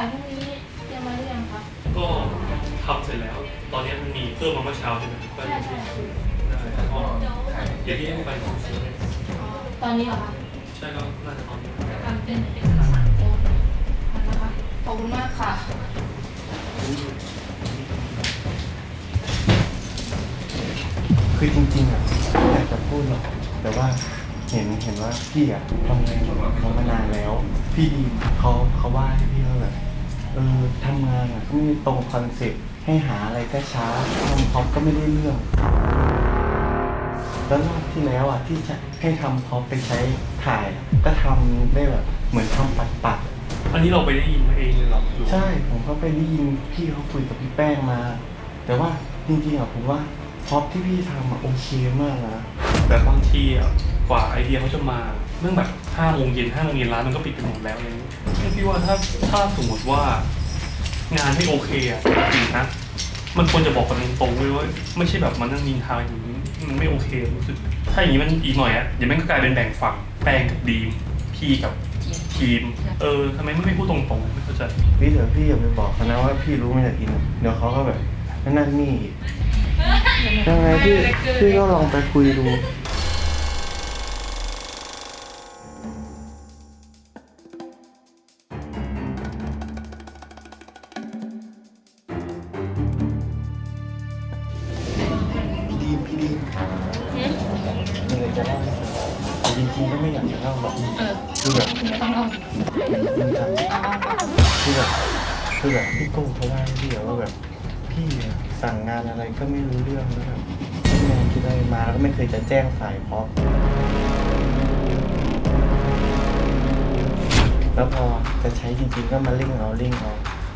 ายพรุ่งนี้เตรียมมาหรือยังคะก็ทำเสร็จแล้ว ตอนนี้มันมีเพิ่มมาเมื่อเช้าใช่ไหมก็ใช่ใช่ได้แล้วก็ถ่ายเดี๋ยวที่ให้ไปของซื้อตอนนี้เหรอคะใช่ก็น่าจะตอนนี้ทำเป็นเอกสารโอนนะคะขอบคุณมากค่ะคือจริงๆอะไม่อยากจะพูดหรอกแต่ว่าเห็นเห็นว่าพี่อะทำงานเขามานานแล้ว พี่ดีมเขาเขาว่าให้พี่ว่าแบบ เออทำงานอะก็ไม่ตรงคอนเซ็ปต์ให้หาอะไรก็ช้าทำพร็อปก็ไม่ได้เรื่อง แล้วรอบที่แล้วอะที่จะให้ทำพร็อปไปใช้ถ่ายอะก็ทำได้แบบเหมือนทำปัดปัดๆ อันนี้เราไปได้ยินมาเองเลยเหรอหรือว่าใช่ผมก็ไปได้ยินพี่เขาคุยกับพี่แป้งมา แต่ว่าจริงๆอะผมว่าพ็อปที่พี่ทำอะโอเคมากนะแต่บางทีอะกว่าไอเดียเขาจะมา เมื่อแบบห้าโมงเย็นห้าโมงเย็นร้านมันก็ปิดไปหมดแล้วอะไรอย่างเงี้ยพี่ว่าถ้าถ้าสมมติว่างานไม่โอเคอะจริงนะมันควรจะบอกกันตรงๆเลยว่าไม่ใช่แบบมานั่งนินทาอย่างนี้มันไม่โอเครู้สึกถ้าอย่างนี้มันอีกหน่อยอะเดี๋ยวแม่งก็กลายเป็นแบ่งฝั่งแป้งกับดีมพี่กับทีม เออทำไมไม่พูดตรงๆไม่เข้าใจพี่เดี๋ยวพี่อย่าไปบอกเขานะว่าพี่รู้มาจากอินอะเดี๋ยวเขาก็แบบนั่นนี่อีกยังไงพี่พี่ก็ลองไปคุยดู พี่ดีมพี่ดีมมีอะไรจะเล่าให้ฟังแต่จริงๆก็ไม่อยากจะเล่าหรอกเออคือแบบไม่ต้องเอาจริงจังเอาคือแบบคือแบบพี่โก้เขาว่าให้พี่อะว่าแบบพี่อะสั่งงานอะไรก็ไม่รู้เรื่องแล้วแบบงานคิดอะไรมาแล้วก็ไม่เคยจะแจ้งฝ่ายพร้อแล้วพอจะใช้จริงๆก็มาเร่งเอาเร่งเอา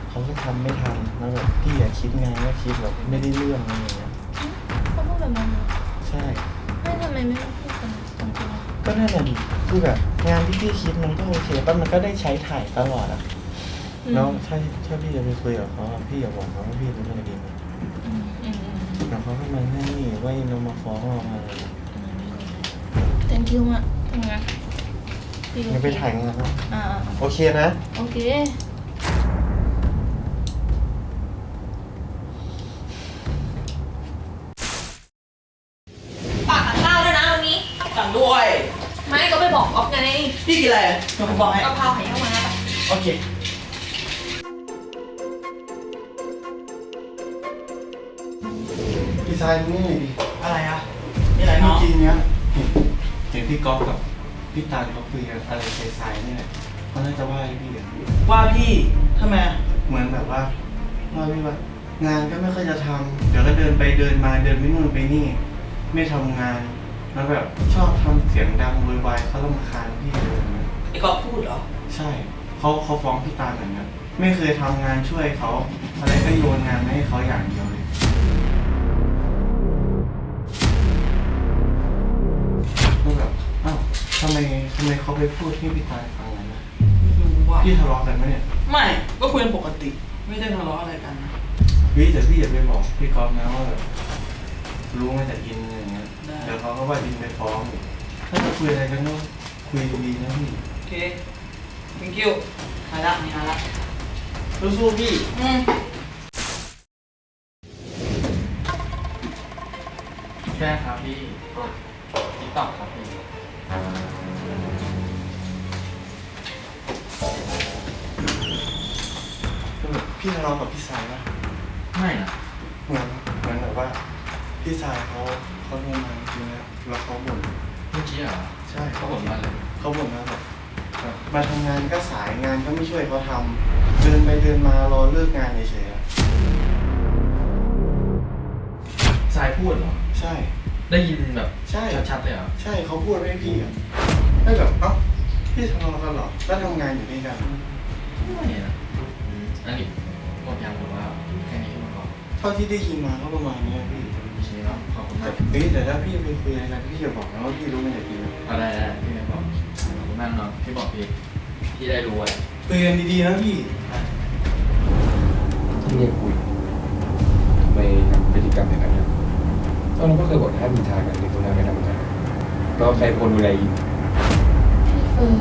เขาก็ทำไม่ทันแล้วแบบพี่อะคิดงานก็คิดแบบไม่ได้เรื่องอะไรอย่างเงี้ย ไม่ทำไมไม่พูดกันตรงๆอะก็นั่นแหละดิคือแบบงานที่พี่คิดมันก็โอเคป่ะมันก็ได้ใช้ถ่ายตลอดอะอืมแล้วถ้าถ้าพี่จะไปคุยกับเขาอะพี่อย่าบอกเขาว่าพี่รู้อะไรดีไหมอืมอืมอืมเดี๋ยวเขาก็มาแน่นี่ว่าเรามาฟ้องเรามาอะไร thank you มากทำงานพี่งั้นไปถ่ายงานแล้วอ่าอ่าโอเคนะ โอเค อะไรเดี๋ยวผมบอกให้ กะเพราไข่เยี่ยวม้าแบบโอเค พี่ชายนี่หน่อยดิอะไรอะนี่อะไรเมื่น้อองกี้เนี้ยเห็นเห็นพี่ก๊อฟกับพี่ตาลเขาคุยกันอะไรใสๆนี่แหละเขาน่าจะว่าให้พี่อะว่าพี่ทำไมเหมือนแบบว่าว่าพี่ว่างานก็ไม่ค่อยจะทำเดี๋ยวก็เดินไปเดินมาเดินไปนู่นไปนี่ ไม่ทำงาน แล้วแบบชอบทำเสียงดังโวยวายเขาลำคาญพี่เลยนะไอ้ กอบพูดเหรอ ใช่เขาเขาฟ้องพี่ตาลแบบนั้นไม่เคยทำงานช่วยเขาอะไรก็โยนงานมาให้เขาอย่างเดียวเลย ก็แบบอ้าวทำไมทำไมเขาไปพูดให้พี่ตาลฟังอย่างนั้นนะไม่รู้ว่าพี่ทะเลาะกันไหมเนี่ยไม่ ก็คุยกันปกติ ไม่ได้ทะเลาะอะไรกันนะ วิแต่พี่อย่าไปบอกพี่ก๊อฟนะว่าแบบรู้มาจากอินอะไรอย่างเงี้ยได้ เดี๋ยวเขาก็ว่าอินไปฟ้องอีกถ้าจะคุยอะไรกันก็คุยดีๆนะพี่โอ เค thank you มาละมีมาละสู้ๆพี่ อืมใช่ครับพี่ติ๊กต็อกครับพี่คือแบบพี่ทะเลาะกับพี่สายปะไม่นะเหมือนเหมือนแบบว่า พี่สายเขาเขาโทรมาจริงๆนะแล้วเขาบ่นเมื่อกี้เหรอใช่เขาบอกว่าอะไรเขาบ่นว่าแบบ แบบมาทำงานก็สายงานก็ไม่ช่วยเขาทำเดินไปเดินมารอเลิกงานเฉยๆอะสายพูดเหรอ ใช่ ได้ยินแบบใช่ ชัดๆเลยเหรอ ใช่เขาพูดให้พี่อะให้แบบเอ้าพี่ทะเลาะกันเหรอก็ทำงานอยู่ด้วยกันไม่นะอืมอันนี้หมดยังหรือว่าแค่นี้ก็พอเท่าที่ได้ยินมาก็ประมาณเนี้ยพี่โอเคเนาะขอบคุณมากเฮ้ยแต่ถ้าพี่ไปคุยอะไรกันพี่อย่าบอกนะว่าพี่รู้มาจากอินนะ เอาได้ได้พี่ไม่ บอกขอบคุณมากเนาะที่บอกพี่พี่ได้รู้ไว้คุยกันดีๆนะพี่ที่เรียกคุยทำไมทำพฤติกรรมอย่างนั้นนะตอนนั้นก็เคยบอกให้มีทางกันที่คนนั้นไม่ทำงานแล้วใครเป็นคนดูแลอินพี่เฟิร์น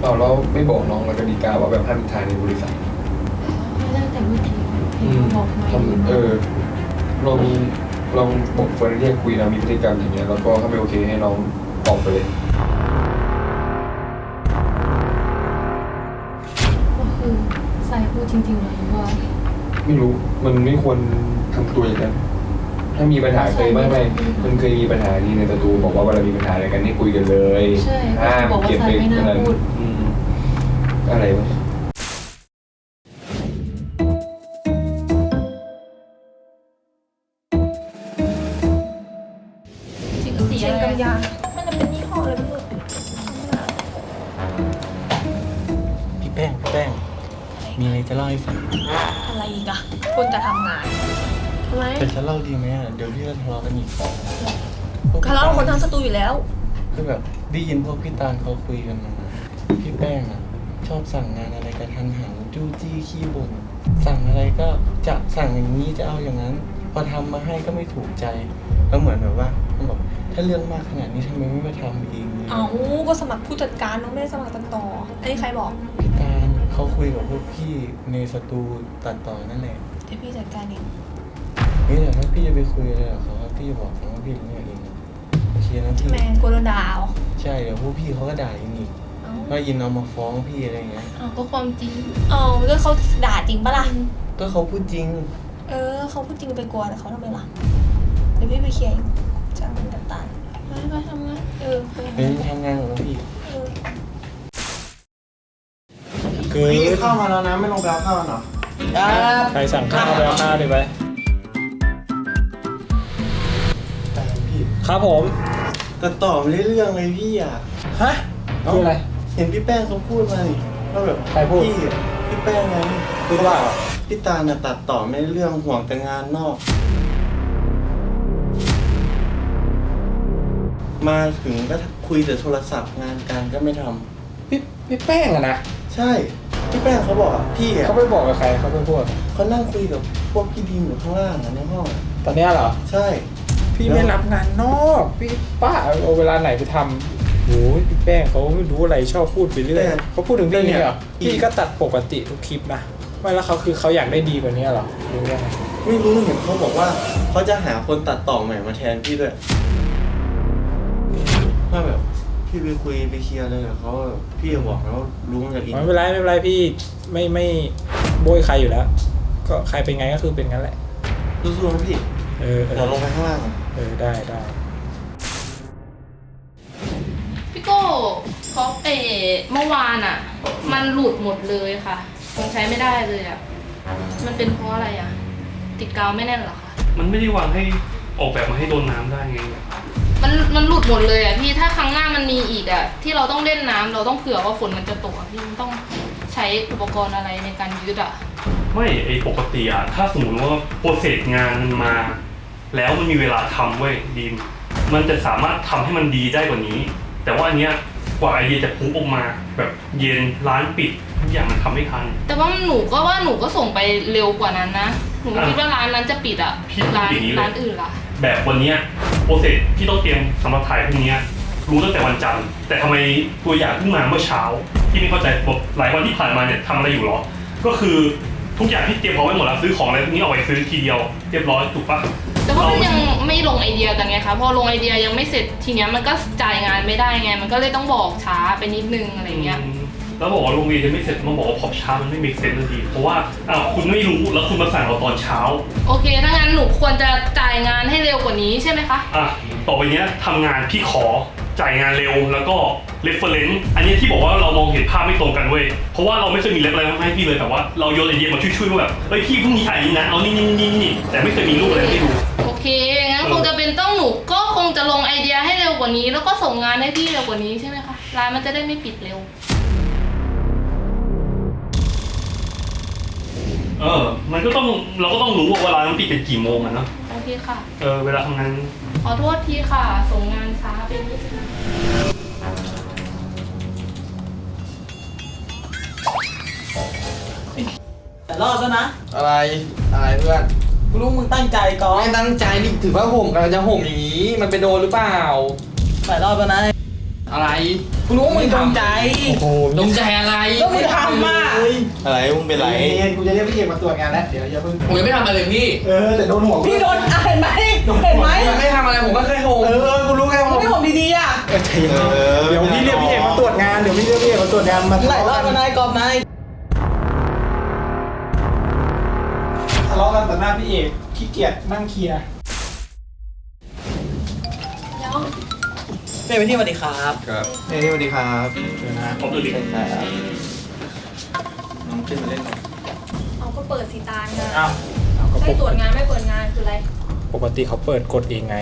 เราเราไม่บอกน้องเราจะดีกาว่าแบบให้มีทางในบริษัทตั้งแต่เมื่อกี้เห็นเขาบอกไหมทำเออลองลองบอกเฟิร์นเรียกคุยนะมีพฤติกรรมอย่างเงี้ยแล้วก็ถ้าไม่โอเคให้น้องออกไปเลย พูดจริงๆเหรอหรือว่าไม่รู้มันไม่ควรทำตัวอย่างนั้นถ้ามีปัญหาเคยไม่ไม่มันเคยมีปัญหาที่ในประตูบอกว่าเวลามีปัญหาอะไรกันให้คุยกันเลยใช่ห้ามบอกว่าเก็บสาไปยไม่น่าขนาดพูด อืมอะไรวะ มีอะไรจะเล่าให้ฟังอะไรอีกอะคนจะทำงานทำไมแต่จะเล่าดีไหมอะเดี๋ยวพี่จะทะเลาะกันอีกคาร์ลคนทั้งสตูอยู่แล้ว คือแบบได้ยินพวกพี่ตาลเขาคุยกันมาพี่แป้งอะชอบสั่งงานอะไรกันทันหันจู้จี้ขี้บ่นสั่งอะไรก็จะสั่งอย่างนี้จะเอาอย่างนั้น พอทำมาให้ก็ไม่ถูกใจแล้วเหมือนแบบว่ามันบอกถ้าเรื่องมากขนาดนี้ทำไมไม่มาทำเองเลยเอาก็สมัครผู้จัดการน้องไม่ได้สมัครตัดต่อ อันนี้ใครบอกพี่ตาล เขาคุยกับพวกพี่ในสตูตัดต่อนั่นแหละเดี๋ยวพี่จัดการเองนี่แต่ถ้าพี่จะไปคุยอะไรกับเขาพี่จะบอกเขาว่าพี่รู้เองนะโอเคนะพี่ แมนกลัวโดนด่าเอาใช่เดี๋ยวพวกพี่เขาก็ด่าอินอีกเอาว่าอินเอามาฟ้องพี่อะไรอย่างเงี้ยอ้าวก็ความจริง เอาก็เขาด่าจริงปะล่ะ ก็เขาพูดจริง เออเขาพูดจริงไปกลัวแต่เขาทำไมล่ะเดี๋ยวพี่ไปเคลียร์เองจ้างมันกับตาลไปไปทำงานเออไปเฮ้ยทำงานกับพี่ เออคือพี่เข้ามาแล้วนะไม่ลงไปเอาข้าวหรอใครสั่งข้าวไปเอาข้าวเลยไปแต่พี่ครับผมแต่ต่อไม่ได้เรื่องเลยพี่อะฮะคืออะไร เห็นพี่แป้งเขาพูดมานี่ว่าแบบใครพูด พี่อะพี่แป้งไงพูดว่าเหรอพี่ตาลน่ะตัดต่อไม่ได้เรื่องห่วงแต่งานนอก มาถึงก็คุยแต่โทรศัพท์งานการก็ไม่ทำพี่พี่แป้งอะนะ ใช่พี่แป้งเขาบอกอะพี่อะเขาไปบอกกับใครเขาไปพูด เขานั่งคุยกับพวกพี่ดีมอยู่ข้างล่างอะในห้องอะตอนเนี้ยเหรอ ใช่ พี่ไม่รับงานนอก พี่ป้าเอาเวลาไหนไปทำโอ้ยพี่แป้งเขาไม่รู้อะไรชอบพูดไปเรื่อยเขาพูดถึงพี่เนี่ยเหรอพี่ก็ตัดปกติทุกคลิปนะไม่แล้วเขาคือเขาอยากได้ดีกว่านี้เหรอหรือยังไงไม่รู้เห็นเขาบอกว่าเขาจะหาคนตัดต่อใหม่มาแทนพี่ด้วยว่าแบบ พี่ไปคุยไปเคลียร์อะไรกับเขาแบบพี่จะบอกแล้วรู้มาจากอินไม่เป็นไรไม่เป็นไรพี่ไม่ไม่โบยใครอยู่แล้ว ก็ใครเป็นไงก็คือเป็นงั้นแหละสู้ๆนะพี่เออเอเดี๋ยวอลงไปข้างล่างอะเออได้ได้พี่โก้เขาเออเมื่อวานอะ มันหลุดหมดเลยค่ะคงใช้ไม่ได้เลยอะ มันเป็นเพราะอะไรอะ ติดกาวไม่แน่นเหรอคะมันไม่ได้วางให้ออกแบบมาให้โดนน้ำได้ไง มันมันหลุดหมดเลยอะพี่ถ้าครั้งหน้ามันมีอีกอะที่เราต้องเล่นน้ำเราต้องเผื่อว่าฝนมันจะตกอะพี่มันต้องใช้อุปกรณ์อะไรในการยึดอะไม่ไอปกติอะถ้าสมมติว่าโปรเซสงานมันมา แล้วมันมีเวลาทำเว้ยดีมมันจะสามารถทำให้มันดีได้กว่านี้ แต่ว่าอันเนี้ยกว่าไอเดียจะพุบออกมา แบบเย็นร้านปิดทุกอย่างมันทำไม่ทัน แต่ว่าหนูก็ว่าหนูก็ส่งไปเร็วกว่านั้นนะหนูไม่คิดว่าร้านนั้นจะปิดอะพี่พูดร้านอย่างนี้เลย ร้านอื่นล่ะ แบบวันเนี้ยโปรเซสที่ต้องเตรียมสำหรับถ่ายพรุ่งนี้รู้ตั้งแต่วันจันทร์แต่ทำไมตัวอย่างเพิ่งมาเมื่อเช้าที่ไม่เข้าใจบอกหลายวันที่ผ่านมาเนี่ยทำอะไรอยู่หรอ ก็คือทุกอย่างที่เตรียมพร้อมไว้หมดแล้วซื้อของอะไรพวกนี้เอาไว้ซื้อทีเดียวเรียบร้อยถูกปะแต่ว่ามันยังไม่ลงไอเดียกันไงคะพอลงไอเดียยังไม่เสร็จทีเนี้ยมันก็จ่ายงานไม่ได้ไง มันก็เลยต้องบอกช้าไปนิดนึงอะไรเงี้ย แล้วบอกว่าโรงเรียนจะไม่เสร็จมาบอกว่าพอช้ามันไม่มีเซนทันทีเพราะว่าอ้าวคุณไม่รู้แล้วคุณมาสั่งเราตอนเช้า โอเค ถ้างั้นหนูควรจะจ่ายงานให้เร็วกว่านี้ใช่ไหมคะ อะต่อไปเนี้ยทำงานพี่ขอจ่ายงานเร็วแล้วก็ reference อันเนี้ยที่บอกว่าเรามองเห็นภาพไม่ตรงกันเว้ยเพราะว่าเราไม่เคยมีเล็บอะไรมาให้พี่เลยแต่ว่าเราโยนไอเดียมาช่วยๆว่าแบบเฮ้ยพี่พรุ่งนี้ถ่ายนี้นะเอานี่นี่นี่นี่แต่ไม่เคยมีรูปอะไรให้ดู โอเค งั้นคงจะเป็นต้องหนูก็คงจะลงไอเดียให้เร็วกว่านี้ แล้วก็ส่งงานให้พี่เร็วกว่านี้ใช่ไหมคะ ร้านมันจะได้ไม่ปิดเร็ว เออ มันก็ต้องเราก็ต้องรู้ว่าเวลามันปิดเป็นกี่โมงอะเนาะโอเคค่ะ เออเวลาทำงาน ขอโทษทีค่ะ ส่งงานช้าไปนิดนึงแต่รอดแล้วนะอะไรอะไรเพื่อนกูรู้มึงตั้งใจก่อนไม่ตั้งใจนี่ถือว่าห่มกำลังจะห่มอย่างนี้ มันไปโดนหรือเปล่าหลายรอบแล้วนะ อะไรกูรู้ว่ามึงจงใจโอ้โหตรงใจอะไรก็มึงทำมาอะไรมึงเป็นไรเย็นกูจะเรียกพี่เอกมาตรวจงานแล้วเดี๋ยวอย่าเพิ่งผมยังไม่ทำอะไรเลยพี่เออแต่โดนหัวพี่โดนอะเห็นไหมเห็นไหมผมไม่ทำอะไรผมก็เคยโหเออกูรู้ไงมึงว่าไม่ผมดีๆอะเออใจเย็นเดี๋ยวพี่เรียกพี่เอกมาตรวจงานเดี๋ยวพี่เรียกพี่เอกมาตรวจงานมาหลายรอบแล้วนายกอบนายทะเลาะกันต่อหน้าพี่เอกขี้เกียจนั่งเคลียร์ เป็นไปที่สวัสดีครับครับเฮ้ยสวัสดีครับเดี๋ยวนะผมดูดิใช่ครับน้องขึ้นมาเล่นหน่อยเอาก็เปิดสีตางานอ้าวเอาก็ให้ปตรกวจงานไม่เปิดงานคืออะไร ปกติเขาเปิดกดเองไง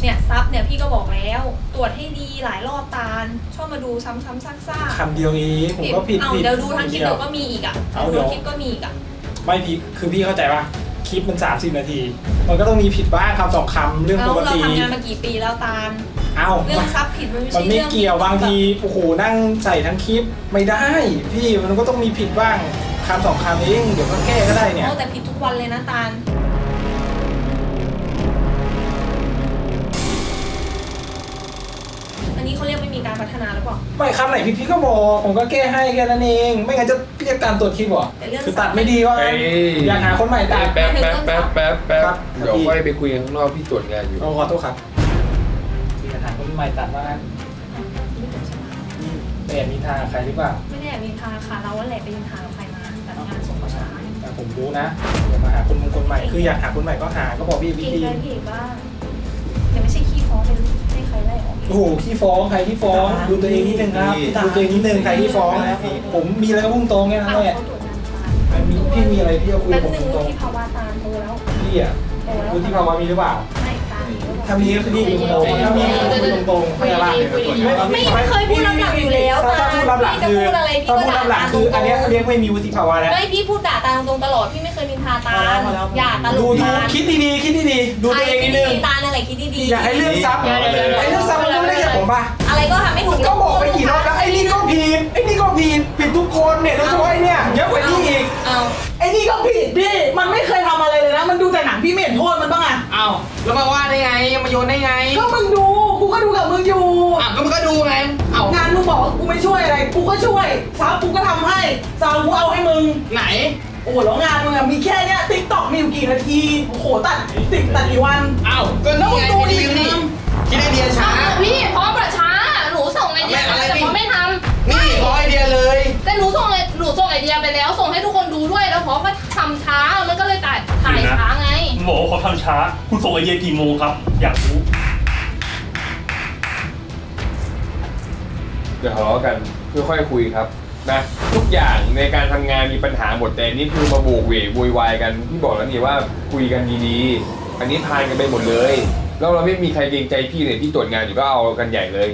เนี่ยซับเนี่ยพี่ก็บอกแล้ว ตรวจให้ดีหลายรอบตาล ชอบมาดูซ้ำๆซากๆคำเดียวเองผมก็ผิดเอาผิดเดี๋ยวดูทั้งคลิปเดียเดี๋ยววก็มีอีกอะเอาเดี๋ดูยวคลิปก็มีอีกอะ ไม่พี่คือพี่เข้าใจป่ะคลิปมัน30นาที มันก็ต้องมีผิดบ้างคำสองคำเรื่องเราปกเราติ ทำงานมากี่ปีแล้วตาลเอ้า เรื่องซับผิดมันไม่มัใช่นไม่เรื่องเกี่ยวบางทีโอ้โหนั่งใส่ทั้งคลิปไม่ได้ พี่มันก็ต้องมีผิดบ้างคำสองคำเองเดี๋ยวก็แก้ก็ได้เนี่ย โอ้แต่ผิดทุกวันเลยนะตาล ไม่มีการพัฒนาหรือเปล่า ไม่คำไหนผิดพี่ก็บอกผมก็แก้ให้แค่นั้นเอง ไม่งั้นจะเรียกการตรวจคลิปเหรอแต่เรื่อง คือตัดไม่ดีว่าเอ้ย อยากหาคนใหม่ตัด แป๊บแป๊บแป๊บแป๊บแป๊บครับ เดี๋ยวค่อยไปคุยกันข้างนอกพี่ตรวจงานอยู่เอาขอโทษครับที่จะหาคนใหม่ตัดว่าไม่จบใช่ไหมแต่มีทางกับใครหรือเปล่าไม่ได้มีทางค่ะเราแหละไปยินทางกับใครมาแต่งานส่งประชาแต่ผมรู้นะอย่ามาหาคนมงคนใหม่คืออยากหาคนใหม่ก็หาก็บอกพี่วิเก่งธีใจพี่เอกบ้างแต่ไม่ใช่ขี้ฟ้องเป็นให้ใค รไล่ออก โอ้โหขี้ฟ้องใครที่ฟ้องดูตัวเองนิดนึงครับดูตัวเองนิดนึงใครที่ฟ้องนะผมมีอะไรก็พุ่งตรงแค่นั้นอ้าวแหละเขาตรวจงานตาลมีพี่มีอะไรพี่จะคุยแป๊กับบผมนึงตรงที่ภาวะตาลโตแล้วๆพี่อะโตแล้ววุฒิภาวะมีหรือเปล่า ไม่ตาลมีหรือเปล่าถ้ามีก็คือดีตรงๆถ้ามีก็คุยตรงๆเข้าใจป่ะไม่ไม่เคยพูดลำหลังอยู่แล้วถ้าตาพูดลำหลังพี่จะคือพูดอะไรพี่ถ้าก็พูดด่าลำหลังตาลคืออันเนี้ยตรงเรียกไม่มีวุฒิภาวะแล้วๆไม่พี่พูดด่าตาลตรงๆตลอดพี่ไม่เคยนินทาตาลอย่าตลดูกดูตาลคิดดีๆคิดดีๆดูตัวเองนิดนึง ตาลอะไรคิดดีๆ อยากให้เรื่องซับไอ้เรื่องซับมันก็ไม่ได้แค่ผมป่ะ อะไรก็ทำไม่ถูกก็บอกไปกี่รอบแล้วไอ้นี่ก็ผิดไอ้นี่ก็ผิดผิดทุกคนเนี่ยโดยเฉพาะไอ้เนี่ยเยอะกว่านี้อีกเอาไอ้นี่ก็ผิดพี่ มันไม่เคยทำอะไรเลยนะ มันดูแต่หนังพี่ไม่เห็นโทษมันบ้างอะ เอ้าแล้วมาว่าได้ไง มาโยนได้ไงก็มึงดู กูก็ดูกับมึงอยู่ อะก็มันก็ดูไง เอ้างานมึงบอกว่ากูไม่ช่วยอะไร กูก็ช่วยซับกูก็ทำให้ซาวกูเอาให้มึง ไหน โอ้โหแล้วงานมึงอะมีแค่เนี้ยติ๊กต็อกมีอยู่กี่นาที โอ้โหตัดติดตัดกี่วัน เอ้าก็แล้วนี่มึงไงดูดิรีวิวนี่คิดไอเดียช้า พี่พร้อม เดียไม่อะไรแต่พี่พอไม่ทนี่ขอไอเดียเลยำแต่หนูส่งไอหนูส่งไอเดียไปแล้ว ส่งให้ทุกคนดูด้วยแล้วพอก็ทำช้ามันก็เลยถ่ายถ่ายช้าไงมึงบอกว่าเขาทำช้า คุณส่งไอเดียกี่โมงครับ อยากรู้เดี๋ยวทะเลาะกันค่อยๆคุยครับนะทุกอย่างในการทำงานมีปัญหาหมดแต่นี่คือมาโบกเวกโวยวายกันพี่บอกแล้วนี่ว่าคุยกันดีๆ อันนี้พานกันไปหมดเลย แล้วเราไม่มีใครเกรงใจพี่เลยพี่ตรวจงานอยู่ก็เอากันใหญ่เลย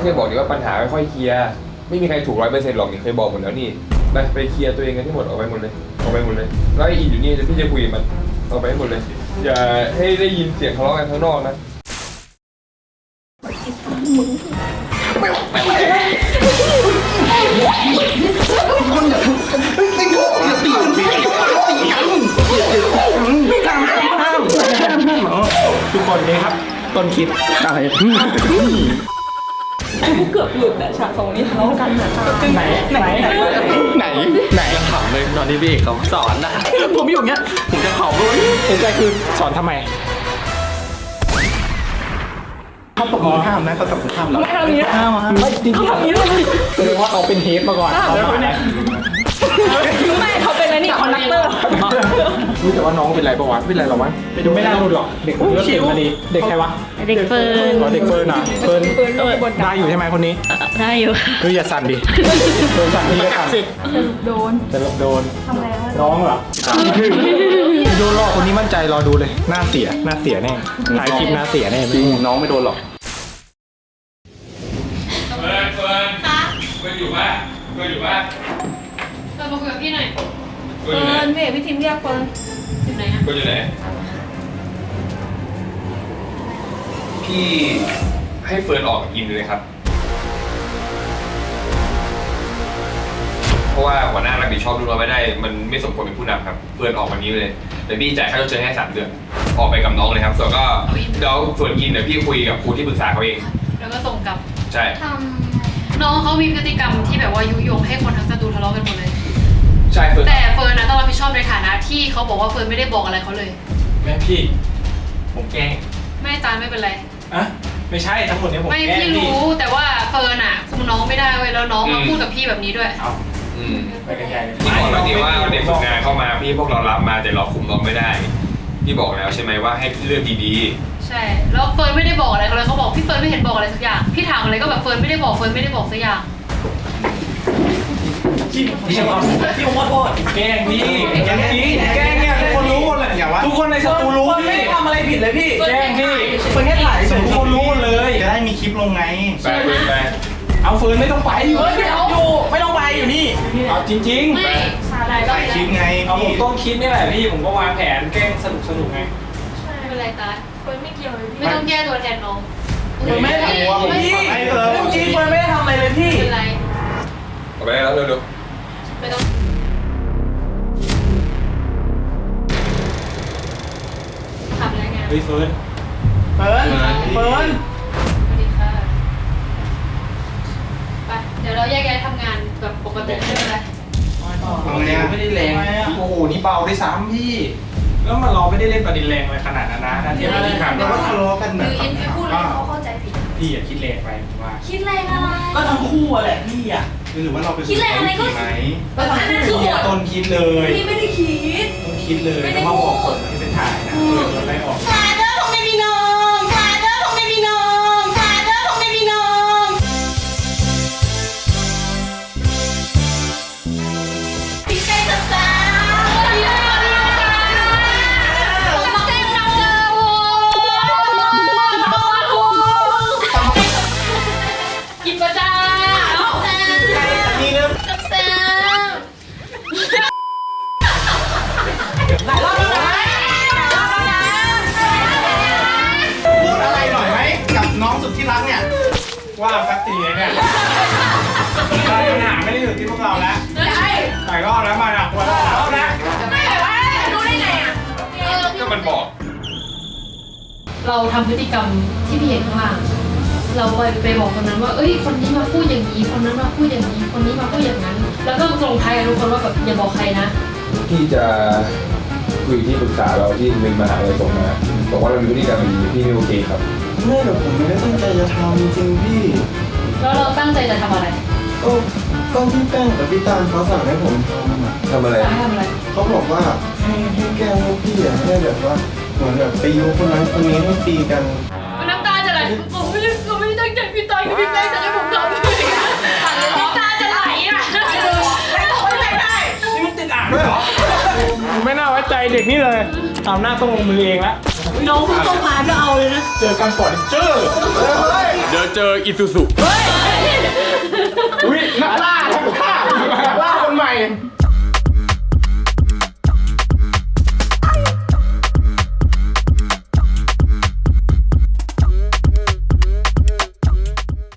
พี่เคยบอกนี่ว่าปัญหาไม่ค่อยเคลียร์ไม่มีใครถูกร้อยเปอร์เซ็นต์หรอกนี่เคยบอกหมดแล้วนี่ไปไปเคลียร์ตัวเองกันที่หมดออกไปหมดเลยออกไปหมดเลยแล้วไอ้อินอยู่นี่จะพี่จะคุยกับมันออกไปให้หมดเลย อย่าให้ได้ยินเสียงทะเลาะกันข้างนอกนะทุกคนนี่ครับ ต้นคิดอะไร เกือบหลุดอะฉากสองนี้ทะเลาะกันอะไหนไหนไหนไหนไหนขำเลยตอนที่พี่เอกเขาสอนนะผมอยู่อย่างเงี้ยผมจะขำเลยสนใจคือสอนทำไมเขาตกมือห้ามนะเขาตกมือห้ามเราไม่ทำอย่างนี้ห้ามห้ามไม่จริงๆทำนี้เลยแสดงว่าเขาเป็นเฮดมาก่อนเขามาแล้วไม่เขาเป็นอะไรนี่คอนดักเตอร์ รู้แต่ว่าน้องเป็นไรปะวะเป็นไรหรอวะไปดูไม่น่าดูหรอกเด็กคนนี้ก็เก่งมาดีเด็กใครวะเด็กเฟิร์นอ๋อเด็กเฟิร์นอะเฟิร์นได้อยู่ใช่ไหมคนนี้ได้อยู่ค่ะคืออย่าสั่นดิเฟิร์นสั่นนี่ก็สั่นโดนจะโดนทำไงน้องเหรอดูรอคนนี้มั่นใจรอดูเลยหน้าเสียหน้าเสียแน่ถ่ายคลิปหน้าเสียแน่จริงน้องไม่โดนหรอกเฟิร์นเฟิร์นเฟิร์นอยู่ปะเฟิร์นอยู่ปะเฟิร์นมาคุยกับพี่หน่อย เฟิร์นเฟิอยู่ไหนร์นพี่เอกพี่ทิมเรียกเฟิร์นอยู่ไหนอะเฟิร์นอยู่ไหนพี่ให้เฟิร์นออกกับอินเลยครับผราะว่าหัวหน้ารับผิดชอบลูกน้องไม่ได้ มันไม่สมควรเป็นผู้นำครับ เฟิร์นออกวันนี้เลยเดี๋ยวพี่จ่ายค่าชดเชยให้สามเดือน ออกไปกับน้องเลยครับ ส่วนก็เดี๋ยวส่วนกินเดี๋ยวพี่คุยกับครูที่ปรึกษาเขาเอง แล้วก็ส่งกลับ ใช่น้องเขามีพฤติกรรมที่แบบว่ายุยงให้คนทั้งสตูทะเลาะกันหมดเลย ใช่เฟิร์นแต่เฟิร์นนะต้องรับผิดชอบในฐานะที่เขาบอกว่าเฟิร์นไม่ได้บอกอะไรเขาเลย แม่พี่ ผมแกล้งไม่ตาลไม่เป็นไร อะไม่ใช่ทั้งหมดเนี้ผมไม่แกล้งพี่พี่ รู้แต่ว่าเฟิร์นอะคุมน้องไม่ได้เว้ยแล้วน้องมาพูดกับพี่แบบนี้ด้วย เอาอืมไปกันใหญ่เลยพี่บอกแล้วดีว่าเด็กฝึกงานเข้ามาพี่พวกเรารับมาแต่เราคุมน้องไม่ได้ พี่บอกแล้วใช่ไหมว่าให้เลือกดีใช่แล้วเฟิร์นไม่ได้บอกอะไรเขาเลยเขาบอกพี่เฟิร์นไม่เห็นบอกอะไรสักอย่างพี่ถามอะไรก็แบบเฟิร์นไม่ได้บอกเฟิร์นไม่ได้บอกสักอย่าง พี่พี่ขอพี่ผมขอโทษแกล้งพี่แกล้งจริงแกล้งเนี่ยทุกคนรู้หมดเลยอย่าว่าทุกคนในสตูรู้เฟิร์นไม่พี่ได้ทำอะไรผิดเลยพี่แกล้งพี่เฟิร์นแค่ถ่ายเฉยทุกคนรู้หมดเลย จะได้มีคลิปลงไงๆไปเฟิร์นไปเอาเฟิร์นไม่ต้องไปอยู่เฮ้ยเดี๋ยวอยู่ไม่ต้องไปอยู่นี่ เอาจริง ไม่สาหร่ายก็ถ่ายคลิปไงๆ เอาผมต้นคิดนี่แหละพี่ผมก็วางแผนแกล้งสนุกสนุกๆไง ไม่เป็นไรตาเฟิร์นไม่เกี่ยวไม่ต้องแก้ตัวแทนน้องเฟิร์นไม่ได้ทำพี่เรื่องจริงเฟิร์นไม่ได้ทำอะไรเลยพี่ไม่เป็นไร เอาไปได้แล้วเร็ว ไม่ต้องทำอะไรไงเฮ้ยเฟิร์นเฟิร์นเฟิร์นสวัสดีค่ะไปเดี๋ยวเราแยกย้ายทำงานแบบปกติไม่เป็นไรทำไงอะไม่ได้แรงโอ้โหนี่เบาด้วยซ้ำพี่ แล้วมันเราไม่ได้เล่นประเด็นแรงอะไรขนาดนั้นนะถ้าเทียบกับที่ผ่านเดี๋ยวมาว่าทะเลาะกันหแบรืบออินไปพูดอะไรเขาเข้าใจผิดพี่อย่าคิดแรงไปผมว่า คิดแรงอะไรก็ทั้งคู่อะแหละพี่อะ หรือว่าเราไปคิดแรงอะไรก็ ไหมก็ทั้งอันนั้นคู่คืออะต้นคิดเลยพี่ไม่ได้คิด ต้นคิดเลยไม่ได้แล้วมาบอกพูผดมที่เป็นถ่ายนะเฟิร์นโดนไล่ออกฟา เราทำพฤติกรรมที่พี่เห็นข้างล่างเราไปไปบอกคนนั้นว่า เอ้ย คนนี้มาพูดอย่างนี้ คนนั้นมาพูดอย่างนี้ คนนี้มาพูดอย่างนั้น แล้วก็ลงท้ายกับทุกคนว่าแบบอย่าบอกใครนะพี่จะคุยที่ปรึกษาเราที่เป็นมหาลัยส่งมาบอกว่าเรามีพฤติกรรมอย่างนี้พี่ไม่โอเคครับไม่แต่ผมไม่ได้ตั้งใจจะทำจริงๆพี่ แล้วเราตั้งใจจะทำอะไร ก็ก็พี่แป้งกับพี่ตาลเขาสั่งให้ผมทำอะทำอะไรจะทำอะไรเขาบอกว่าให้ให้แกล้งพวกพี่อะให้แบบว่า เหมือนแบบไปยุคนนั้นคนนี้ให้ตีกัน น้ำตาจะไหลผมไม่ได้ผมไม่ได้ตั้งใจพี่ตายกับพี่แม่จะให้ผมทำน้ำตาจะไหลอะไม่ต้ไม่ได้นี่มันติดอ่างด้วยเหรอไม่น่าไว้ใจเด็กนี่เลยทำหน้าต้องลงมือเองล้วน้องเพิ่งมาก็เอาเลยนะ เจอกันก่อนเจอเดี๋ยวเจออิซูซุอุ้ยนักล่านักล่านักล่าคนใหม่